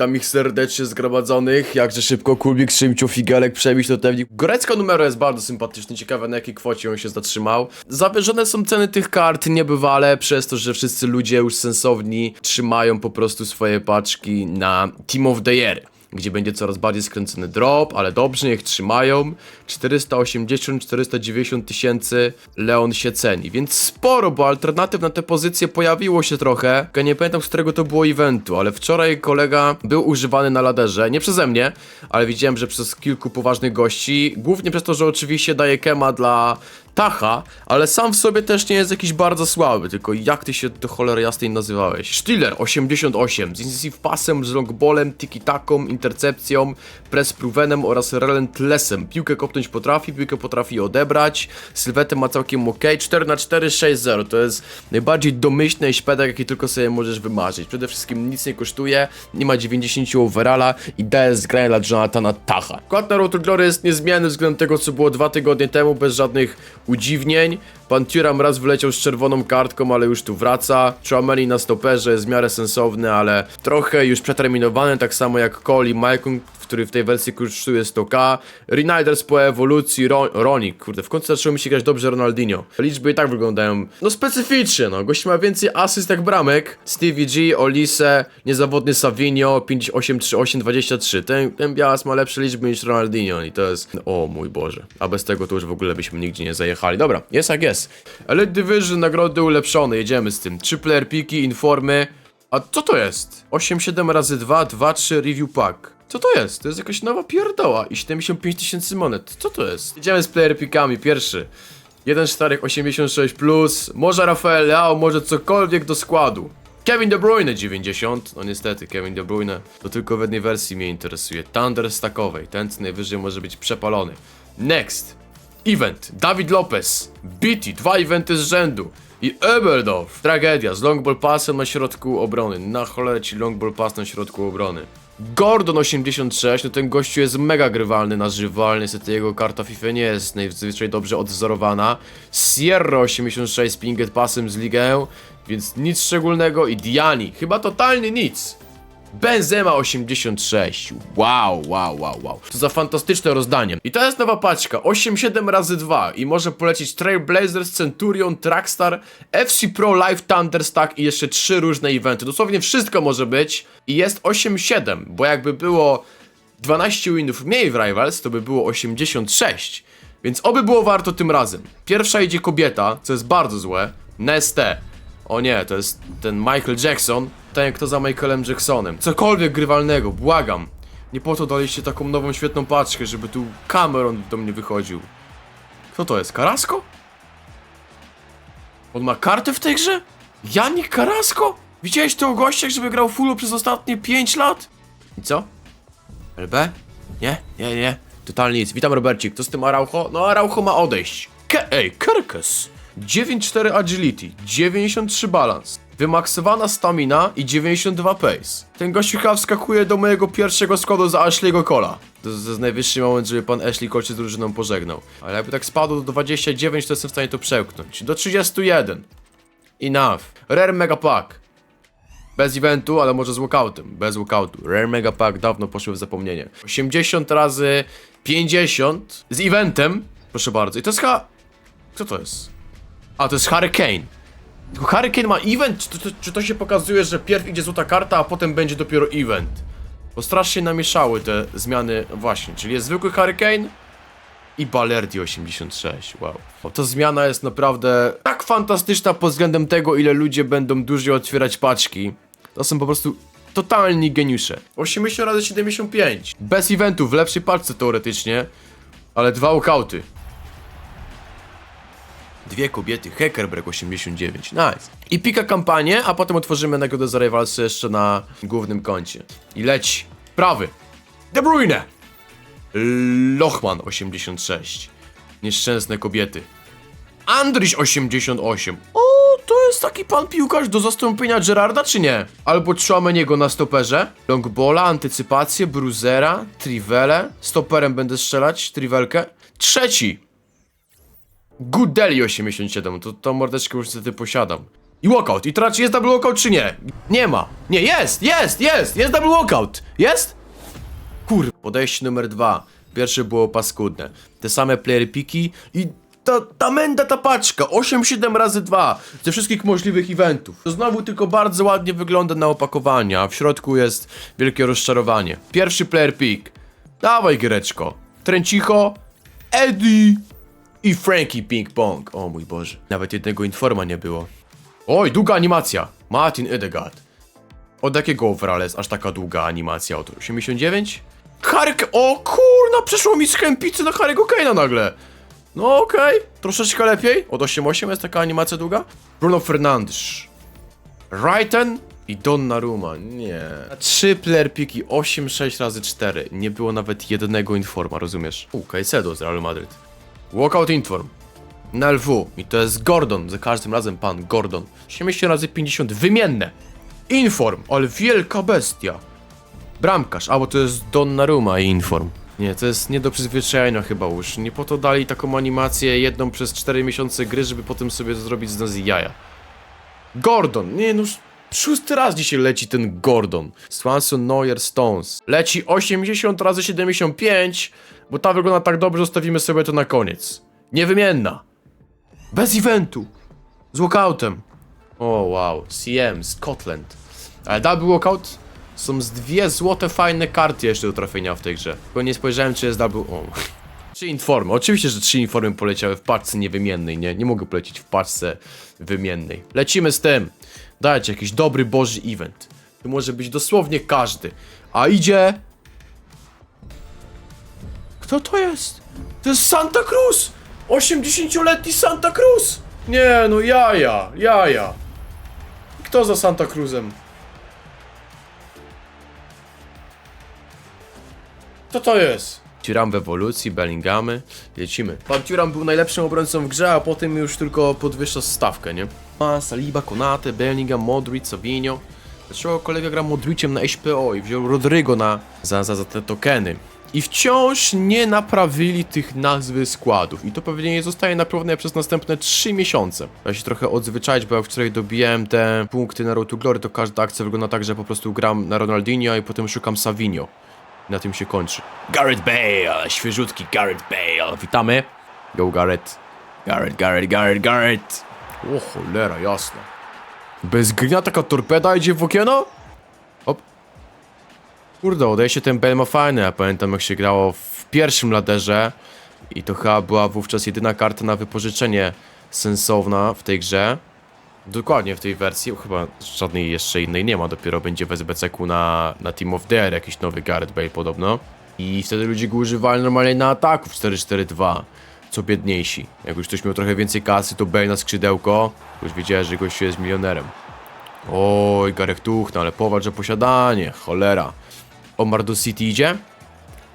witam ich serdecznie zgromadzonych. Jakże szybko Kubik, Szymciu, Figelek, Przebić, to pewnik. Gorecko numero jest bardzo sympatyczny, ciekawe na jakiej kwocie on się zatrzymał. Zawyżone są ceny tych kart niebywale, przez to, że wszyscy ludzie już sensowni trzymają po prostu swoje paczki na Team of the Year gdzie będzie coraz bardziej skręcony drop, ale dobrze, niech trzymają. 480-490 tysięcy Leon się ceni, więc sporo, bo alternatyw na te pozycje pojawiło się trochę. Ja nie pamiętam, z którego to było eventu, ale wczoraj kolega był używany na laderze, nie przeze mnie, ale widziałem, że przez kilku poważnych gości, głównie przez to, że oczywiście daje kema dla Tacha, ale sam w sobie też nie jest jakiś bardzo słaby, tylko jak ty się do cholery jasnej nazywałeś? Stiller 88 z Incisive Passem, z longballem, tiki-taką, intercepcją, press provenem oraz relentlessem. Piłkę kopnąć potrafi, piłkę potrafi odebrać, sylwetę ma całkiem ok, 4 na 4 6-0, to jest najbardziej domyślny śpedek, jaki tylko sobie możesz wymarzyć. Przede wszystkim nic nie kosztuje, nie ma 90 overalla i DS grania dla Jonathana Tacha. Skład na Road to Glory jest niezmienny względem tego, co było dwa tygodnie temu, bez żadnych udziwnień. Pan Thuram raz wyleciał z czerwoną kartką, ale już tu wraca. Chouameni na stoperze jest w miarę sensowny, ale trochę już przeterminowany, tak samo jak Cole i Maicon, który w tej wersji kosztuje 100k. Rinalders po ewolucji, Ron Ronik, kurde, w końcu zaczęło mi się grać dobrze Ronaldinho. Liczby i tak wyglądają, no specyficznie, no. Gość ma więcej asyst jak bramek. Stevie G, Olise, niezawodny Savinio, 583823. Ten, ten Białas ma lepsze liczby niż Ronaldinho i to jest, o mój Boże. A bez tego to już w ogóle byśmy nigdzie nie zajechali. Dobra, jest jak jest. Elite Division, nagrody ulepszone, jedziemy z tym. 3 player piki, informy. A co to jest? 8, 7 razy 2, 2, 3 review pack. Co to jest? To jest jakaś nowa pierdoła i 75 tysięcy monet. Co to jest? Idziemy z player pickami. Pierwszy. 1,486 plus. Może Rafael Leao, może cokolwiek do składu. Kevin De Bruyne 90. No niestety, Kevin De Bruyne to tylko w jednej wersji mnie interesuje. Thunder stackowej. Ten co najwyżej może być przepalony. Next. Event. Dawid Lopez. Beatty. Dwa eventy z rzędu. I Eberdorf. Tragedia. Z long ball passem na środku obrony. Na cholerę ci long ball pass na środku obrony. Gordon 86, no ten gościu jest mega grywalny na żywo, ale niestety jego karta FIFA nie jest najzwyczaj dobrze odwzorowana. Sierra 86 z pinget passem z ligę, więc nic szczególnego i Diani, chyba totalnie nic. Benzema 86. Wow, wow, wow, wow. To za fantastyczne rozdanie. I to jest nowa paczka. 8-7 razy 2 i może polecieć Trailblazers, Centurion, Trackstar, FC Pro Live Thunder Stack i jeszcze trzy różne eventy. Dosłownie wszystko może być. I jest 8-7, bo jakby było 12 winów mniej w Rivals, to by było 86. Więc oby było warto tym razem. Pierwsza idzie kobieta, co jest bardzo złe. Neste. O nie, to jest ten Michael Jackson. Ten kto za Michaelem Jacksonem. Cokolwiek grywalnego, błagam. Nie po to daliście taką nową, świetną paczkę, żeby tu Cameron do mnie wychodził. Kto to jest? Karasko? On ma kartę w tej grze? Janik Karasko? Widziałeś tego gościa, żeby grał fullu przez ostatnie 5 lat? I co? LB? Nie, nie, nie. Totalnie nic. Witam Robercik. To z tym Araujo? No Araujo ma odejść. Ke Ej, Kerkes. 9-4 agility, 93 balans, wymaksowana stamina i 92 pace. Ten gościu chyba wskakuje do mojego pierwszego składu za Ashley'ego Cola. To, jest najwyższy moment, żeby pan Ashley Cole z drużyną pożegnał. Ale jakby tak spadł do 29, to jestem w stanie to przełknąć. Do 31. Enough. Rare Mega Pack. Bez eventu, ale może z walkoutem. Bez walkoutu. Rare Mega Pack dawno poszły w zapomnienie. 80 razy 50 z eventem. Proszę bardzo. I to jest chyba... Co to jest? A, to jest Hurricane. Tylko Hurricane ma event? Czy to, czy to się pokazuje, że pierw idzie złota karta, a potem będzie dopiero event? Bo strasznie namieszały te zmiany właśnie, czyli jest zwykły Hurricane i Balerdi 86, wow. O, ta zmiana jest naprawdę tak fantastyczna pod względem tego, ile ludzie będą dłużej otwierać paczki. To są po prostu totalni geniusze. 80 razy 75. Bez eventu, w lepszej paczce teoretycznie, ale dwa walkouty. Dwie kobiety, Hackerberg 89, nice. I pika kampanię, a potem otworzymy nagrodę za Rivalsy jeszcze na głównym koncie. I leci. Prawy. De Bruyne. Lochman 86. Nieszczęsne kobiety. Andryś 88. O, to jest taki pan piłkarz do zastąpienia Gerarda, czy nie? Albo Chouameniego na stoperze. Longbola, antycypację, Bruzera, Trivele. Stoperem będę strzelać, Trivelkę. Trzeci. Goodeli 87, to tą mordeczkę już niestety posiadam. I walkout. I teraz czy jest double walkout, czy nie? Nie ma. Nie, jest, jest, jest, jest double walkout. Jest? Kur... Podejście numer dwa. Pierwsze było paskudne. Te same player piki i ta, ta menda, ta paczka. 8-7 razy 2 ze wszystkich możliwych eventów. To znowu tylko bardzo ładnie wygląda na opakowanie, a w środku jest wielkie rozczarowanie. Pierwszy player pick. Dawaj, Giereczko. Trencicho, Eddie i Frankie Ping Pong. O mój Boże. Nawet jednego informa nie było. Oj, długa animacja. Martin Edegaard. Od jakiego overalla jest aż taka długa animacja? Od 89? Harry... K- O kurna, przeszło mi z chępicy na Harry'ego Kane'a nagle. No okej, troszeczkę lepiej. Od 8.8 jest taka animacja długa. Bruno Fernandes. Raiten i Donnarumma. Nie. Trzy player piki, 8-6 razy 4. Nie było nawet jednego informa, rozumiesz? U, Caicedo z Realu Madryt. Walkout inform. Na LW. I to jest Gordon. Za każdym razem pan Gordon. 70 razy 50. Wymienne. Inform. Ale wielka bestia. Bramkarz. A, bo to jest Donnarumma i Inform. Nie, to jest nie do przyzwyczajenia chyba już. Nie po to dali taką animację jedną przez 4 miesiące gry, żeby potem sobie zrobić z nas jaja. Gordon. Nie, no szósty raz dzisiaj leci ten Gordon. Swanson, Neuer, Stones. Leci 80 razy 75, bo ta wygląda tak dobrze, zostawimy sobie to na koniec. Niewymienna. Bez eventu. Z walkoutem. O wow, CM, Scotland. Ale double walkout są z dwie złote fajne karty jeszcze do trafienia w tej grze. Tylko nie spojrzałem czy jest double... O. Trzy informy. Oczywiście, że trzy informy poleciały w paczce niewymiennej, nie? Nie mogę polecić w paczce wymiennej. Lecimy z tym. Dajcie jakiś dobry boży event. To może być dosłownie każdy. A idzie... Kto to jest? To jest Santa Cruz! 80-letni Santa Cruz! Nie, no jaja, jaja. Kto za Santa Cruzem? Co to jest? Turam w ewolucji, Bellingamy, lecimy. Pan Turam był najlepszym obrońcą w grze, a potem już tylko podwyższa stawkę, nie? Ma Saliba, Konate, Bellingham, Modric, Savinho. Dlaczego kolega gra Modriciem na HPO i wziął Rodrygo na, za, za, za te tokeny? I wciąż nie naprawili tych nazwy składów. I to pewnie nie zostaje naprawione przez następne 3 miesiące. Ja się trochę odzwyczaić, bo jak wczoraj dobijałem te punkty na Road to Glory, to każda akcja wygląda tak, że po prostu gram na Ronaldinho i potem szukam Savinho. I na tym się kończy. Gareth Bale, świeżutki Gareth Bale. Witamy. Go Gareth. Gareth, Gareth, Gareth, Gareth. O cholera, jasna. Bez gnia taka torpeda idzie w okieno? Kurde, odejście ten Bale ma fajne. Ja pamiętam jak się grało w pierwszym laderze. I to chyba była wówczas jedyna karta na wypożyczenie sensowna w tej grze. Dokładnie w tej wersji, chyba żadnej jeszcze innej nie ma, dopiero będzie w SBC-ku na, na Team of Air jakiś nowy Gareth Bale podobno. I wtedy ludzie go używali normalnie na ataku w 4-4-2, co biedniejsi. Jak już ktoś miał trochę więcej kasy, to Bale na skrzydełko, już wiedziałem, że gościu jest milionerem. Oj, Gareth Tuchna, ale powalcz o posiadanie, cholera. Omar do City idzie?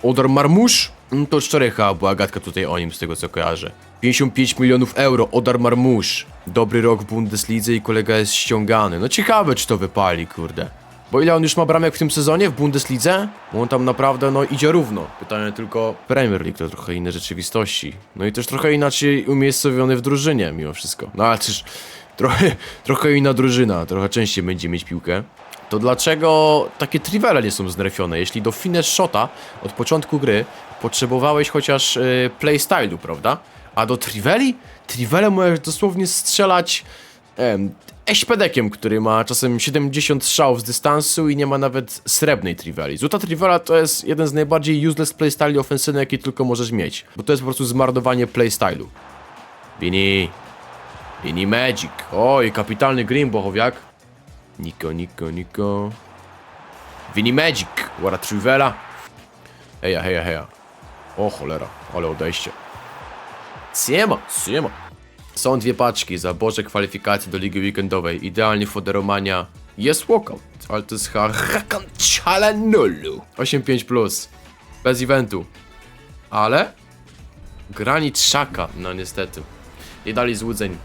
Odar Marmusz? Mm, To wczoraj chyba była gadka tutaj o nim, z tego co kojarzę. 55 milionów euro, Odar Marmusz. Dobry rok w Bundeslidze i kolega jest ściągany. No ciekawe, czy to wypali, kurde. Bo ile on już ma bramek w tym sezonie w Bundeslidze? Bo on tam naprawdę, no, idzie równo. Pytanie tylko, Premier League to trochę inne rzeczywistości. No i też trochę inaczej umiejscowiony w drużynie, mimo wszystko. No ale też trochę, trochę inna drużyna, trochę częściej będzie mieć piłkę. To dlaczego takie trivele nie są znerfione? Jeśli do finish shota od początku gry potrzebowałeś chociaż y, playstylu, prawda? A do triveli? Trivele możesz dosłownie strzelać em, eśpedekiem, który ma czasem 70 strzałów z dystansu i nie ma nawet srebrnej triveli. Złota trivela to jest jeden z najbardziej useless playstyli ofensywnych, jaki tylko możesz mieć. Bo to jest po prostu zmarnowanie playstylu. Bini. Bini Magic. Oj, kapitalny green, bochowiak. Niko, Niko, Niko. Vini Magic, Wara Trivela. Heja, heja, heja. O cholera, ale odejście. Siema, siema. Są dwie paczki za Boże kwalifikacje do Ligi Weekendowej. Idealnie foderomania. Jest walkout, ale to jest Hakan Chalanulu. 8-5 plus. Bez eventu. Ale? Granit Szaka, no niestety. Nie dali złudzeń.